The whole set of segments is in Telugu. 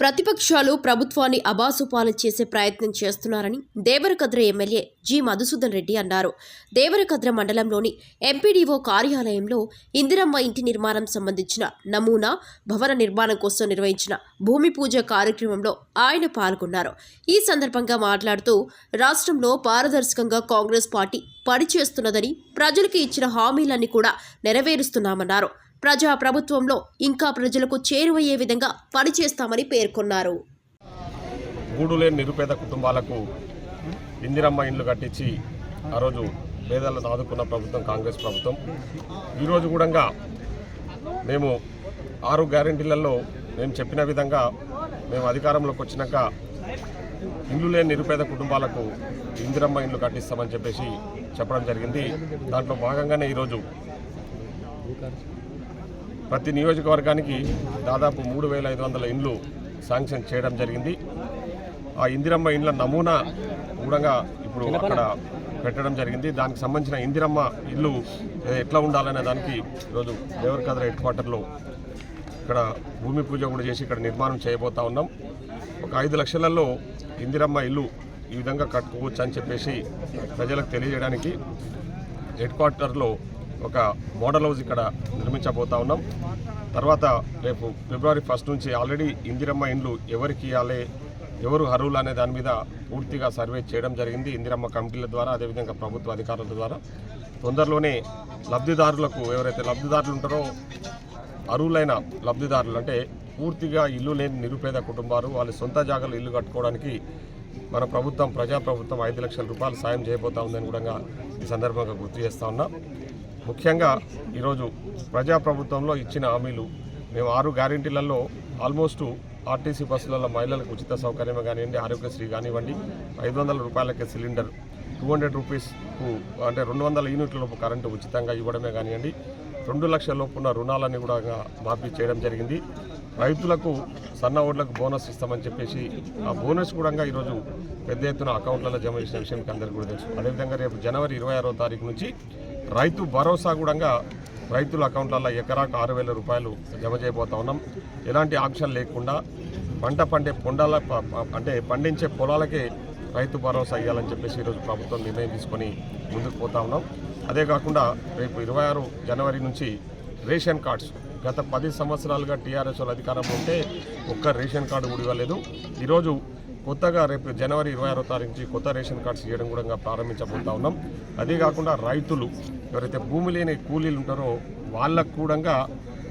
ప్రతిపక్షాలు ప్రభుత్వాన్ని అబాసుపాలు చేసే ప్రయత్నం చేస్తున్నారని దేవరకద్ర ఎమ్మెల్యే జి మధుసూదన్ రెడ్డి అన్నారు. దేవరకద్ర మండలంలోని ఎంపీడీఓ కార్యాలయంలో ఇందిరమ్మ ఇంటి నిర్మాణం సంబంధించిన నమూనా భవన నిర్మాణం కోసం నిర్వహించిన భూమి పూజ కార్యక్రమంలో ఆయన పాల్గొన్నారు. ఈ సందర్భంగా మాట్లాడుతూ రాష్ట్రంలో పారదర్శకంగా కాంగ్రెస్ పార్టీ పనిచేస్తున్నదని ప్రజలకు ఇచ్చిన హామీలన్నీ కూడా నెరవేరుస్తున్నామన్నారు. ప్రజా ప్రభుత్వంలో ఇంకా ప్రజలకు చేరువయ్యే విధంగా పనిచేస్తామని పేర్కొన్నారు. గూడులేని నిరుపేద కుటుంబాలకు ఇందిరమ్మ ఇండ్లు కట్టించి ఆ రోజు పేదలను ఆదుకున్న ప్రభుత్వం కాంగ్రెస్ ప్రభుత్వం. ఈరోజు కూడా మేము ఆరు గ్యారెంటీలలో మేము చెప్పిన విధంగా మేము అధికారంలోకి వచ్చినాక ఇల్లు లేని నిరుపేద కుటుంబాలకు ఇందిరమ్మ ఇండ్లు కట్టిస్తామని చెప్పేసి చెప్పడం జరిగింది. దాంట్లో భాగంగానే ఈరోజు ప్రతి నియోజకవర్గానికి దాదాపు మూడు వేల ఐదు వందల ఇండ్లు శాంక్షన్ చేయడం జరిగింది. ఆ ఇందిరమ్మ ఇండ్ల నమూనా కూడా ఇప్పుడు అక్కడ పెట్టడం జరిగింది. దానికి సంబంధించిన ఇందిరమ్మ ఇల్లు ఎట్లా ఉండాలనే దానికి ఈరోజు దేవరకద్ర హెడ్ క్వార్టర్లో ఇక్కడ భూమి పూజ కూడా చేసి ఇక్కడ నిర్మాణం చేయబోతా ఉన్నాం. ఒక ఐదు లక్షలలో ఇందిరమ్మ ఇల్లు ఈ విధంగా కట్టుకోవచ్చు అని చెప్పేసి ప్రజలకు తెలియజేయడానికి హెడ్ క్వార్టర్లో ఒక మోడల్ హౌస్ ఇక్కడ నిర్మించబోతా ఉన్నాం. తర్వాత రేపు ఫిబ్రవరి ఫస్ట్ నుంచి ఆల్రెడీ ఇందిరమ్మ ఇండ్లు ఎవరికి ఇవ్వాలి ఎవరు అర్హులు అనే దాని మీద పూర్తిగా సర్వే చేయడం జరిగింది. ఇందిరమ్మ కమిటీల ద్వారా అదేవిధంగా ప్రభుత్వ అధికారుల ద్వారా. తొందరలోనే లబ్ధిదారులకు ఎవరైతే లబ్ధిదారులు ఉంటారో అర్హులైన లబ్ధిదారులు అంటే పూర్తిగా ఇల్లు లేని నిరుపేద కుటుంబాలు వాళ్ళ సొంత జాగాలు ఇల్లు కట్టుకోవడానికి మన ప్రభుత్వం ప్రజాప్రభుత్వం ఐదు లక్షల రూపాయలు సాయం చేయబోతా ఉందని కూడా ఈ సందర్భంగా గుర్తు చేస్తా ఉన్నా. ముఖ్యంగా ఈరోజు ప్రజాప్రభుత్వంలో ఇచ్చిన హామీలు మేము ఆరు గ్యారెంటీలలో ఆల్మోస్ట్ ఆర్టీసీ బస్సులలో మహిళలకు ఉచిత సౌకర్యమే కానివ్వండి ఆరోగ్యశ్రీ కానివ్వండి ఐదు వందల రూపాయలకే సిలిండర్ టూ హండ్రెడ్ రూపీస్కు అంటే రెండు వందల యూనిట్ల లోపు కరెంటు ఉచితంగా ఇవ్వడమే కానివ్వండి రెండు లక్షల లోపున్న రుణాలన్నీ కూడా మాఫీ చేయడం జరిగింది. రైతులకు సన్న ఓట్లకు బోనస్ ఇస్తామని చెప్పేసి ఆ బోనస్ కూడా ఈరోజు పెద్ద ఎత్తున అకౌంట్లలో జమ చేసిన విషయం మీకు అందరికీ కూడా తెలుసు. అదేవిధంగా రేపు జనవరి ఇరవై ఆరో తారీఖు నుంచి రైతు భరోసా కూడా రైతుల అకౌంట్లలో ఎకరాకు ఆరు వేల రూపాయలు జమ చేయబోతా ఉన్నాం. ఎలాంటి ఆప్షన్ లేకుండా పంట పండే పొండాల ప- అంటే పండించే పొలాలకే రైతు భరోసా ఇవ్వాలని చెప్పేసి ఈరోజు ప్రభుత్వం నిర్ణయం తీసుకొని ముందుకు పోతా ఉన్నాం. అదే కాకుండా రేపు ఇరవై ఆరు జనవరి నుంచి రేషన్ కార్డ్స్ గత పది సంవత్సరాలుగా టీఆర్ఎస్ వాళ్ళు అధికారంలో ఉంటే ఒక్క రేషన్ కార్డు కూడా ఇవ్వలేదు. ఈరోజు కొత్తగా రేపు జనవరి ఇరవై ఆరో తారీఖు నుంచి కొత్త రేషన్ కార్డ్స్ ఇవ్వడం కూడా ప్రారంభించబోతా ఉన్నాం. అదే కాకుండా రైతులు ఎవరైతే భూమి లేని కూలీలు ఉంటారో వాళ్ళకు కూడా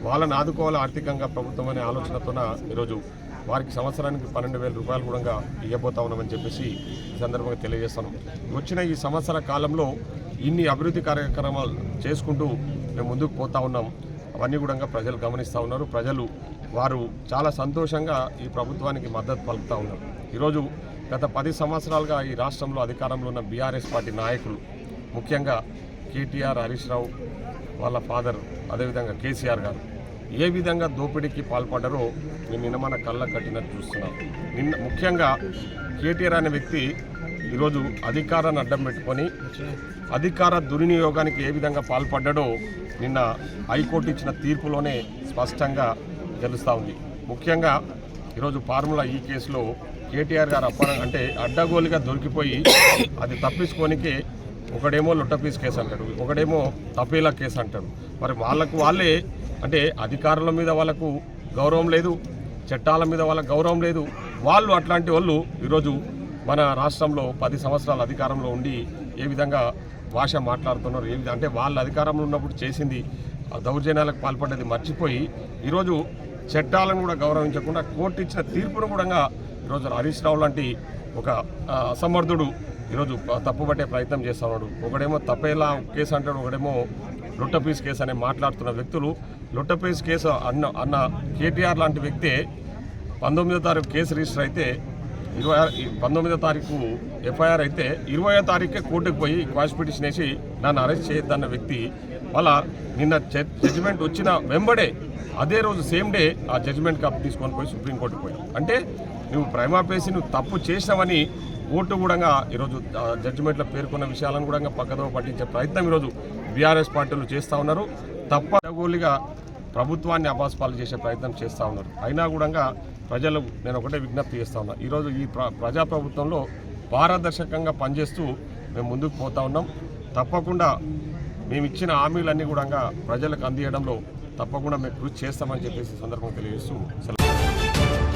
వాళ్ళని ఆదుకోవాలి ఆర్థికంగా ప్రభుత్వం అనే ఆలోచనతోన ఈరోజు వారికి సంవత్సరానికి పన్నెండు వేల రూపాయలు కూడా ఇవ్వబోతా ఉన్నామని చెప్పేసి ఈ సందర్భంగా తెలియజేస్తాను వచ్చిన ఈ సంవత్సర కాలంలో ఇన్ని అభివృద్ధి కార్యక్రమాలు చేసుకుంటూ మేము ముందుకు పోతా ఉన్నాం. అవన్నీ కూడా ప్రజలు గమనిస్తూ ఉన్నారు. ప్రజలు వారు చాలా సంతోషంగా ఈ ప్రభుత్వానికి మద్దతు పలుకుతూ ఉన్నారు. ఈరోజు గత పది సంవత్సరాలుగా ఈ రాష్ట్రంలో అధికారంలో ఉన్న బీఆర్ఎస్ పార్టీ నాయకులు ముఖ్యంగా కేటీఆర్ హరీష్ రావు వాళ్ళ ఫాదర్ అదేవిధంగా కేసీఆర్ గారు ఏ విధంగా దోపిడీకి పాల్పడ్డారో మేము నిన్న మన కళ్ళ కట్టినట్టు చూస్తున్నాం. నిన్న ముఖ్యంగా కేటీఆర్ అనే వ్యక్తి ఈరోజు అధికారాన్ని అడ్డం పెట్టుకొని అధికార దుర్వినియోగానికి ఏ విధంగా పాల్పడ్డాడో నిన్న హైకోర్టు ఇచ్చిన తీర్పులోనే స్పష్టంగా తెలుస్తూ ఉంది. ముఖ్యంగా ఈరోజు ఫార్ములా ఈ కేసులో కేటీఆర్ గారు అప్ప అంటే అడ్డగోలుగా దొరికిపోయి అది తప్పించుకోనికే ఒకడేమో లొట్టపీస్ కేసు అంటాడు ఒకడేమో తపేలా కేసు అంటాడు. మరి వాళ్ళకు వాళ్ళే అంటే అధికారుల మీద వాళ్ళకు గౌరవం లేదు చట్టాల మీద వాళ్ళకు గౌరవం లేదు. వాళ్ళు అట్లాంటి వాళ్ళు ఈరోజు మన రాష్ట్రంలో పది సంవత్సరాల అధికారంలో ఉండి ఏ విధంగా భాష మాట్లాడుతున్నారు ఏ విధంగా అంటే వాళ్ళ అధికారంలో ఉన్నప్పుడు చేసింది దౌర్జన్యాలకు పాల్పడ్డది మర్చిపోయి ఈరోజు చట్టాలను కూడా గౌరవించకుండా కోర్టు ఇచ్చిన తీర్పును కూడా ఈరోజు హరీష్ రావు లాంటి ఒక అసమర్థుడు ఈరోజు ప- తప్పుపట్టే ప్రయత్నం చేస్తున్నాడు ఒకడేమో తప్పేలా కేసు అంటాడు ఒకడేమో లొట్టపీస్ కేసు అనే మాట్లాడుతున్న వ్యక్తులు. లొట్టపీస్ కేసు అన్న అన్న కేటీఆర్ లాంటి వ్యక్తే పంతొమ్మిదో తారీఖు కేసు రిజిస్టర్ అయితే ఇరవై ఆరు పంతొమ్మిదో తారీఖు ఎఫ్ఐఆర్ అయితే ఇరవయో తారీఖే కోర్టుకు పోయి క్వాష్ పిటిషన్ వేసి నన్ను అరెస్ట్ చేయొద్దన్న వ్యక్తి వాళ్ళ నిన్న జడ్జిమెంట్ వచ్చిన వెంబడే అదే రోజు సేమ్ డే ఆ జడ్జిమెంట్ కప్ తీసుకొని పోయి సుప్రీంకోర్టుకు పోయాం. అంటే నువ్వు ప్రైమాపేసి నువ్వు తప్పు చేసినావని కోర్టు కూడా ఈరోజు జడ్జిమెంట్లో పేర్కొన్న విషయాలను కూడా పక్కదో పట్టించే ప్రయత్నం ఈరోజు బీఆర్ఎస్ పార్టీలు చేస్తూ ఉన్నారు. తప్పగోలిగా ప్రభుత్వాన్ని అపాస్పాలు చేసే ప్రయత్నం చేస్తూ ఉన్నారు. అయినా కూడా ప్రజలు నేను ఒకటే విజ్ఞప్తి చేస్తా ఉన్నా ఈరోజు ఈ ప్ర ప్రజాప్రభుత్వంలో పారదర్శకంగా పనిచేస్తూ మేము ముందుకు పోతా ఉన్నాం. తప్పకుండా మేము ఇచ్చిన హామీలన్నీ కూడా ప్రజలకు అందియడంలో తప్పకుండా మేము కృషి చేస్తామని చెప్పేసి సందర్భం సందర్భంగా తెలియజేస్తూ సెలవు.